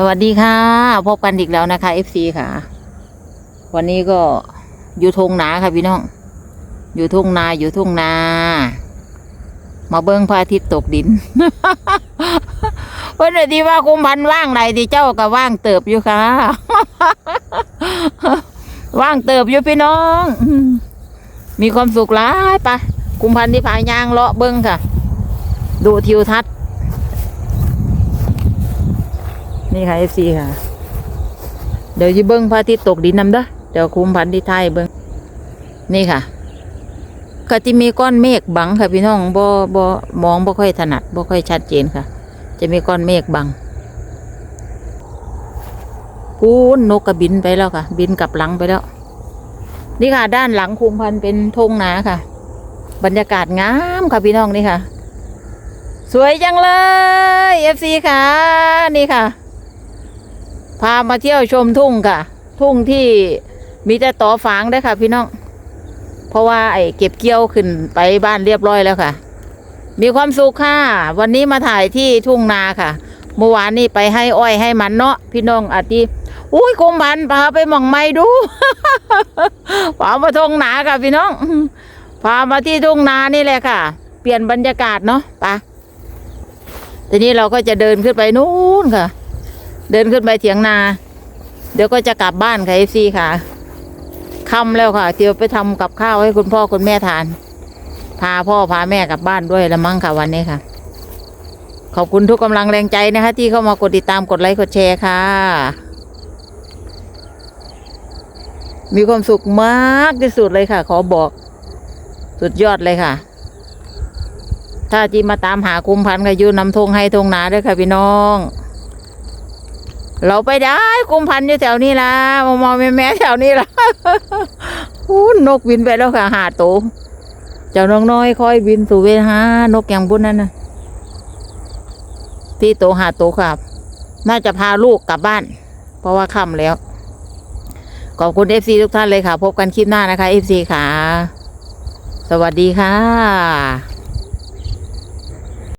สวัสดีค่ะ พบกันอีกแล้วนะคะ FC ค่ะ วันนี้ก็อยู่ทุ่งนาค่ะพี่น้อง อยู่ทุ่งนาอยู่ทุ่งนา มาเบิ้งพระอาทิตย์ตกดินเพื่อนที่ว่าคุมพันว่างไหนที่เจ้าก็ว่างเติบอยู่ค่ะ ว่างเติบอยู่พี่น้อง มีความสุขหลายไปะคุมพันที่ผายางเลาะเบิ้งค่ะ ดูทิวทัศน์ นี่ค่ะ FC ค่ะ เดี๋ยวจะเบิ้งพระอาทิตย์ตกดินนำเด้อเดี๋ยวคุมพันธุ์ที่ไทยเบิ้งนี่ค่ะก็จะมีก้อนเมฆบังค่ะพี่น้องบ่บ่มองบ่ค่อยถนัดบ่ค่อยชัดเจนค่ะ จะมีก้อนเมฆบังกูนนกกระบินไปแล้วค่ะ บินกลับหลังไปแล้ว นี่ค่ะ ด้านหลังคุมพันธุ์เป็นทงนาค่ะ บรรยากาศงามค่ะพี่น้องนี่ค่ะ สวยจังเลยเอฟซีค่ะ นี่ค่ะ พามาเที่ยวชมทุ่งค่ะ ทุ่งที่มีแต่ต่อฝางได้ค่ะ พี่น้อง เพราะว่าไอ้เก็บเกี่ยวขึ้นไปบ้านเรียบร้อยแล้วค่ะ มีความสุขค่ะ วันนี้มาถ่ายที่ทุ่งนาค่ะ เมื่อวานนี้ไปให้อ้อยให้มันเนาะพี่น้องอาทิอุ้ยคมพันพาไปมองไม้ดูพามาทุ่งนาค่ะ พี่น้องพามาที่ทุ่งนานี่แหละค่ะ เปลี่ยนบรรยากาศเนาะปะทีนี้เราก็จะเดินขึ้นไปนู้นค่ะ เดินขึ้นไปเถียงนา เดี๋ยวก็จะกลับบ้านค่ะเอฟซีค่ะค่ำแล้วค่ะเดี๋ยวไปทำกับข้าวให้คุณพ่อคุณแม่ทาน พาพ่อพาแม่กลับบ้านด้วยละมั้งค่ะวันนี้ค่ะ ขอบคุณทุกกำลังแรงใจนะคะ ที่เข้ามากดติดตามกดไลค์กดแชร์ค่ะ มีความสุขมากที่สุดเลยค่ะ ขอบอก สุดยอดเลยค่ะ ถ้าจีมาตามหาคุมพันก็อยู่นำทงให้ทงนาด้วยค่ะพี่น้อง เราไปได้กุมพันธุ์อยู่แถวนี้ละมองมองแม่แม่แถวนี้ละอู้นกบินไปแล้วค่ะหาตัวเจ้าน้องน้อยคอยบินสู่เวหานกอย่างบุญนั่นนะที่โตวหาตัวครับ น่าจะพาลูกกลับบ้าน เพราะว่าค่ำแล้ว ขอบคุณเอฟซีทุกท่านเลยค่ะ พบกันคลิปหน้านะคะเอฟซีค่ะ สวัสดีค่ะ